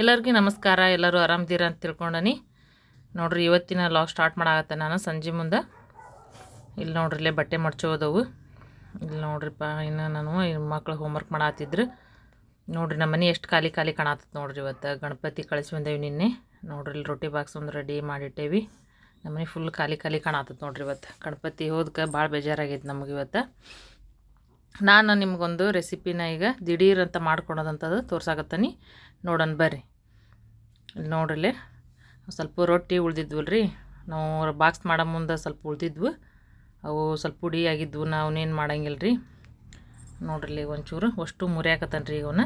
ಎಲ್ಲರಿಗೂ ನಮಸ್ಕಾರ. ಎಲ್ಲರೂ ಆರಾಮದಿರ ಅಂತ ತಿಳ್ಕೊಂಡನಿ. ನೋಡ್ರಿ, ಇವತ್ತಿನ ಲಾಗ್ ಸ್ಟಾರ್ಟ್ ಮಾಡಾಗತ್ತೆ ನಾನು ಸಂಜೆ ಮುಂದೆ. ಇಲ್ಲಿ ನೋಡ್ರಿ, ಇಲ್ಲೇ ಬಟ್ಟೆ ಮಡ್ಚೋದವು. ಇಲ್ಲಿ ನೋಡ್ರಿಪ್ಪ ಇನ್ನು ನಾನು ಮಕ್ಳು ಹೋಮ್ವರ್ಕ್ ಮಾಡತ್ತಿದ್ರು ನೋಡ್ರಿ, ನಮ್ಮ ಮನೆ ಎಷ್ಟು ಖಾಲಿ ಖಾಲಿ ಕಾಣತ್ತದ ನೋಡ್ರಿ ಇವತ್ತು. ಗಣಪತಿ ಕಳಿಸಿ ಬಂದೇವಿ ನಿನ್ನೆ. ನೋಡ್ರಿ ಇಲ್ಲಿ ರೊಟ್ಟಿ ಬಾಕ್ಸ್ ಒಂದು ರೆಡಿ ಮಾಡಿಟ್ಟೇವಿ. ನಮ್ಮ ಮನೆ ಫುಲ್ ಖಾಲಿ ಖಾಲಿ ಕಾಣತ್ತದ ನೋಡ್ರಿ ಇವತ್ತು. ಗಣಪತಿ ಹೋದಕ್ಕೆ ಭಾಳ ಬೇಜಾರಾಗೈತೆ ನಮಗೆ ಇವತ್ತು. ನಾನು ನಿಮಗೊಂದು ರೆಸಿಪಿನ ಈಗ ದಿಢೀರ್ ಅಂತ ಮಾಡ್ಕೊಳೋದಂಥದ್ದು ತೋರ್ಸಾಕತ್ತೀನಿ. ನೋಡೋಣ ಬರ್ರಿ. ನೋಡ್ರಿ ಸ್ವಲ್ಪ ರೊಟ್ಟಿ ಉಳ್ದಿದ್ವಲ್ರಿ. ನಾವು ಬಾಕ್ಸ್ ಮಾಡೋ ಮುಂದೆ ಸ್ವಲ್ಪ ಉಳ್ದಿದ್ವು. ಅವು ಸ್ವಲ್ಪ ಪುಡಿ ಆಗಿದ್ವು ನಾವನ್ನೇನು ಮಾಡಂಗಿಲ್ಲ ರೀ ನೋಡ್ರಿ ಒಂಚೂರು, ಅಷ್ಟು ಮುರಿಯಾಕತ್ತಾನ ರೀ ಈಗ ಅವನ್ನ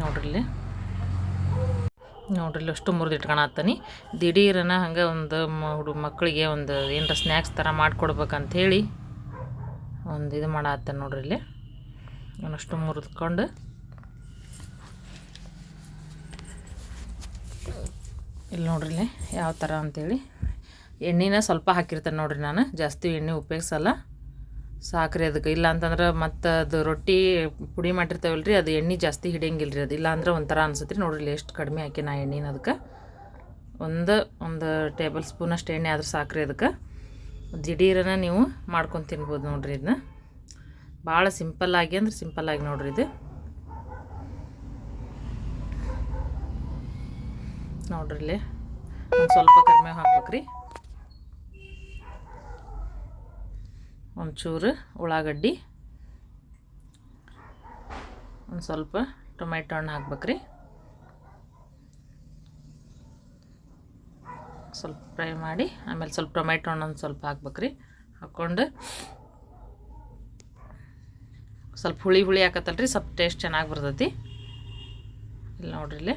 ನೋಡ್ರಿ ನೋಡ್ರಿ ಅಷ್ಟು ಮುರಿದಿಟ್ಕೊಳತ್ತಾನಿ ದಿಢೀರನ ಹಂಗೆ ಒಂದು ಹುಡು ಮಕ್ಕಳಿಗೆ ಒಂದು ಏನರ ಸ್ನ್ಯಾಕ್ಸ್ ಥರ ಮಾಡಿಕೊಡ್ಬೇಕಂಥೇಳಿ ಒಂದು ಇದು ಮಾಡತ್ತ ನೋಡ್ರಿ ಇಲ್ಲಿ ಅವನಷ್ಟು ಮುರಿದ್ಕೊಂಡು. ಇಲ್ಲಿ ನೋಡ್ರಿ ಇಲ್ಲಿ ಯಾವ ಥರ ಅಂಥೇಳಿ ಎಣ್ಣೆನ ಸ್ವಲ್ಪ ಹಾಕಿರ್ತಾನೆ ನೋಡ್ರಿ ನಾನು. ಜಾಸ್ತಿ ಎಣ್ಣೆ ಉಪಯೋಗಿಸಲ್ಲ. ಸಾಕ್ರಿ ಅದಕ್ಕೆ. ಇಲ್ಲ ಅಂತಂದ್ರೆ ಮತ್ತೆ ಅದು ರೊಟ್ಟಿ ಪುಡಿ ಮಾಡಿರ್ತೇವಲ್ಲ ರೀ ಅದು ಎಣ್ಣೆ ಜಾಸ್ತಿ ಹಿಡಿಯಂಗಿಲ್ಲ ರೀ ಅದು. ಇಲ್ಲ ಅಂದ್ರೆ ಒಂಥರ ಅನ್ಸುತ್ತೆ ರೀ ನೋಡ್ರಿ ಎಷ್ಟು ಕಡಿಮೆ ಹಾಕಿ ನಾ ಎಣ್ಣೆನ ಅದಕ್ಕೆ. ಒಂದು ಒಂದು ಟೇಬಲ್ ಸ್ಪೂನ್ ಅಷ್ಟು ಎಣ್ಣೆ ಆದ್ರೆ ಸಾಕ್ರಿ ಅದಕ್ಕೆ. ದಿಢೀರನ ನೀವು ಮಾಡ್ಕೊಂಡು ತಿನ್ಬೋದು ನೋಡ್ರಿ ಇದನ್ನ ಭಾಳ ಸಿಂಪಲ್ಲಾಗಿ ಅಂದ್ರೆ ಸಿಂಪಲ್ಲಾಗಿ ನೋಡ್ರಿ ಇದು. ನೋಡ್ರಿ ಇಲ್ಲಿ ಒಂದು ಸ್ವಲ್ಪ ಕಡಿಮೆ ಹಾಕ್ಬೇಕ್ರಿ. ಒಂಚೂರು ಉಳ್ಳಾಗಡ್ಡಿ. ಒಂದು ಸ್ವಲ್ಪ ಟೊಮೆಟೊ ಹಣ್ಣು ಹಾಕ್ಬೇಕ್ರಿ. ಸ್ವಲ್ಪ ಫ್ರೈ ಮಾಡಿ, ಆಮೇಲೆ ಸ್ವಲ್ಪ ಟೊಮೆಟೊ ಹಣ್ಣು ಒಂದು ಸ್ವಲ್ಪ ಹಾಕ್ಬೇಕ್ರಿ. ಹಾಕ್ಕೊಂಡು ಸ್ವಲ್ಪ ಹುಳಿ ಹುಳಿ ಹಾಕತ್ತಲ್ರಿ ಸ್ವಲ್ಪ ಟೇಸ್ಟ್ ಚೆನ್ನಾಗಿ ಬರ್ತೈತಿ. ಇಲ್ಲಿ ನೋಡ್ರಿ ಇಲ್ಲಿ.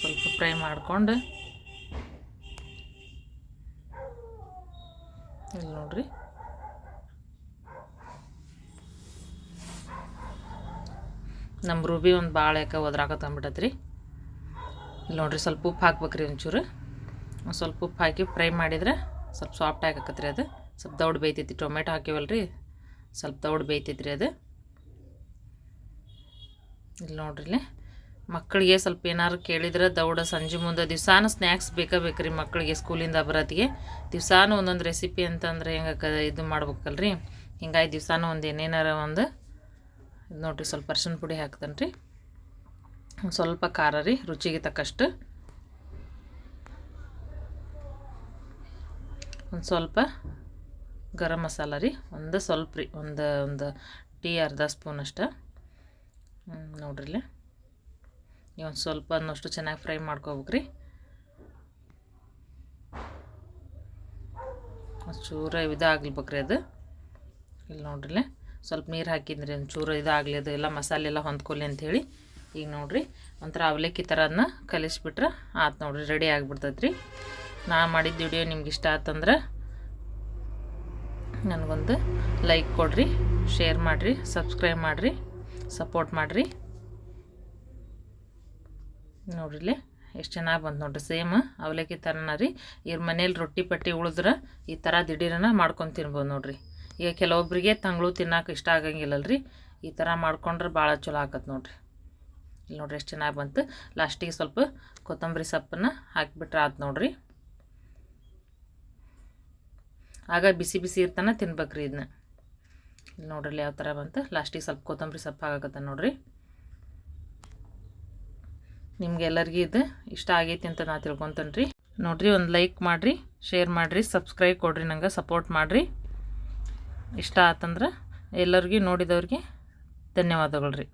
ಸ್ವಲ್ಪ ಫ್ರೈ ಮಾಡ್ಕೊಂಡು ಇಲ್ಲಿ ನೋಡ್ರಿ. ನಮ್ಮ ರೂಬಿ ಒಂದು ಭಾಳ ಯಾಕೆ ಒದ್ರಾಕತ್ತಂಬಿಟ್ಟತ್ರಿ ಇಲ್ಲಿ ನೋಡ್ರಿ ಸ್ವಲ್ಪ ಉಪ್ಪು ಹಾಕ್ಬೇಕ್ರಿ ಒಂಚೂರು. ಒಂದು ಸ್ವಲ್ಪ ಉಪ್ಪು ಹಾಕಿ ಫ್ರೈ ಮಾಡಿದ್ರೆ ಸ್ವಲ್ಪ ಸಾಫ್ಟ್ ಆಗಕತ್ರಿ ಅದು. ಸ್ವಲ್ಪ ದೌಡ್ ಬೇಯ್ತೈತಿ. ಟೊಮೆಟೊ ಹಾಕಿವಲ್ರಿ, ಸ್ವಲ್ಪ ದೌಡ್ ಬೇಯ್ತೈತ್ರಿ ಅದು. ಇಲ್ಲಿ ನೋಡ್ರಿ ಮಕ್ಕಳಿಗೆ ಸ್ವಲ್ಪ ಏನಾರು ಕೇಳಿದ್ರೆ ದೌಡ ಸಂಜೆ ಮುಂದೆ ದಿವ್ಸಾನು ಸ್ನ್ಯಾಕ್ಸ್ ಬೇಕೇ ಬೇಕ್ರಿ ಮಕ್ಕಳಿಗೆ ಸ್ಕೂಲಿಂದ ಬರೋತ್ತಿಗೆ ದಿವ್ಸಾನು ಒಂದೊಂದು ರೆಸಿಪಿ ಅಂತಂದ್ರೆ ಹೆಂಗೆ ಇದು ಮಾಡ್ಬೇಕಲ್ರಿ. ಹಿಂಗಾಗಿ ದಿವ್ಸಾನು ಒಂದು ಏನೇನಾರ ಒಂದು ನೋಡ್ರಿ ಸ್ವಲ್ಪ ಅರ್ಶಿನ ಪುಡಿ ಹಾಕ್ತಾನೆ ರೀ ಸ್ವಲ್ಪ ಖಾರ ರೀ, ರುಚಿಗೆ ತಕ್ಕಷ್ಟು. ಒಂದು ಸ್ವಲ್ಪ ಗರಂ ಮಸಾಲ ರೀ, ಒಂದು ಸ್ವಲ್ಪ ರೀ, ಒಂದು ಒಂದು ಟೀ ಅರ್ಧ ಸ್ಪೂನ್ ಅಷ್ಟು ನೋಡ್ರಿ ಇಲ್ಲಿ ಒಂದು ಸ್ವಲ್ಪ ಅನ್ನೋಷ್ಟು ಚೆನ್ನಾಗಿ ಫ್ರೈ ಮಾಡ್ಕೋಬೇಕ್ರಿ. ಚೂರ ಇದಾಗ್ಲಿಬೇಕ್ರಿ ಅದು. ಇಲ್ಲಿ ನೋಡ್ರಿ ಸ್ವಲ್ಪ ನೀರು ಹಾಕಿದ್ರಿ ಒಂದು ಚೂರು ಇದಾಗಲಿ ಅದು ಎಲ್ಲ ಮಸಾಲೆ ಎಲ್ಲ ಹೊಂದ್ಕೊಲಿ ಅಂಥೇಳಿ ಈಗ ನೋಡ್ರಿ, ಒಂಥರ ಅವಲಕ್ಕಿ ಥರ ಅದನ್ನ ಕಲಿಸ್ಬಿಟ್ರೆ ಆತು ನೋಡ್ರಿ, ರೆಡಿ ಆಗಿಬಿಡ್ತೈತ್ರಿ. ನಾ ಮಾಡಿದ ವಿಡಿಯೋ ನಿಮ್ಗೆ ಇಷ್ಟ ಆತಂದ್ರೆ ನನಗೊಂದು ಲೈಕ್ ಕೊಡ್ರಿ, ಶೇರ್ ಮಾಡಿರಿ, ಸಬ್ಸ್ಕ್ರೈಬ್ ಮಾಡಿರಿ, ಸಪೋರ್ಟ್ ಮಾಡಿರಿ. ನೋಡ್ರಿ ಎಷ್ಟು ಚೆನ್ನಾಗಿ ಬಂತು ನೋಡ್ರಿ ಸೇಮ್ ಅವಲಕ್ಕಿ ಥರನ ರೀ. ಇವ್ರ ಮನೇಲಿ ರೊಟ್ಟಿ ಪಟ್ಟಿ ಉಳಿದ್ರೆ ಈ ಥರ ದಿಢೀರನ ಮಾಡ್ಕೊಂಡು ತಿನ್ಬೋದು ನೋಡ್ರಿ. ಈಗ ಕೆಲವೊಬ್ಬರಿಗೆ ತಂಗಳು ತಿನ್ನೋಕೆ ಇಷ್ಟ ಆಗಂಗಿಲ್ಲಲ್ರಿ. ಈ ಥರ ಮಾಡ್ಕೊಂಡ್ರೆ ಭಾಳ ಚಲೋ ಆಗತ್ತೆ ನೋಡ್ರಿ. ಇಲ್ಲಿ ನೋಡ್ರಿ ಎಷ್ಟು ಚೆನ್ನಾಗಿ ಬಂತು. ಲಾಸ್ಟಿಗೆ ಸ್ವಲ್ಪ ಕೊತ್ತಂಬರಿ ಸೊಪ್ಪನ್ನು ಹಾಕಿಬಿಟ್ರೆ ಆತು ನೋಡ್ರಿ. ಆಗ ಬಿಸಿ ಬಿಸಿ ಇರ್ತಾನೆ ತಿನ್ಬೇಕ್ರಿ ಇದನ್ನ ಇಲ್ಲಿ ನೋಡ್ರಿ ಯಾವ ಥರ ಬಂತು. ಲಾಸ್ಟಿಗೆ ಸ್ವಲ್ಪ ಕೊತ್ತಂಬರಿ ಸೊಪ್ಪು ಹಾಕತ್ತ ನೋಡ್ರಿ. ನಿಮ್ಗೆ ಎಲ್ಲರಿಗೂ ಇದು ಇಷ್ಟ ಆಗೈತಿ ಅಂತ ನಾ ತಿಳ್ಕೊತೇನೆ ರೀ ನೋಡಿರಿ, ಒಂದು ಲೈಕ್ ಮಾಡಿರಿ ಶೇರ್ ಮಾಡಿರಿ ಸಬ್ಸ್ಕ್ರೈಬ್ ಕೊಡಿರಿ, ನಂಗೆ ಸಪೋರ್ಟ್ ಮಾಡಿರಿ. ಇಷ್ಟ ಆತಂದ್ರೆ ಎಲ್ಲರಿಗೂ ನೋಡಿದವ್ರಿಗೆ ಧನ್ಯವಾದಗಳು ರೀ